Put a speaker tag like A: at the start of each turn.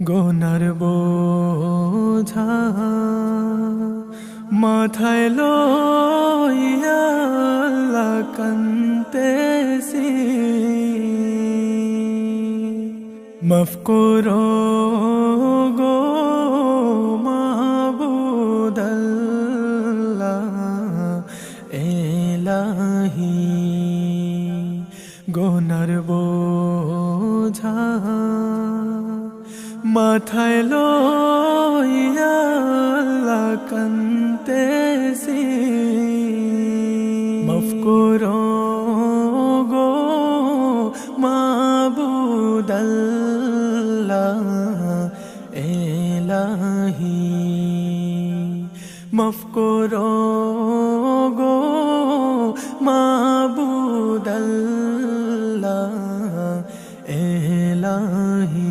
A: গোনার বোঝা মাথায় লইয়া কান্তেছি মাফ করো গো এলাহি। গোনার বোঝা মাথায় লইয়া কান্তেছি মাফ করো গো মাবুদাল্লাহ এলাহি মাফ করো গো মাবুদাল্লাহ এলাহি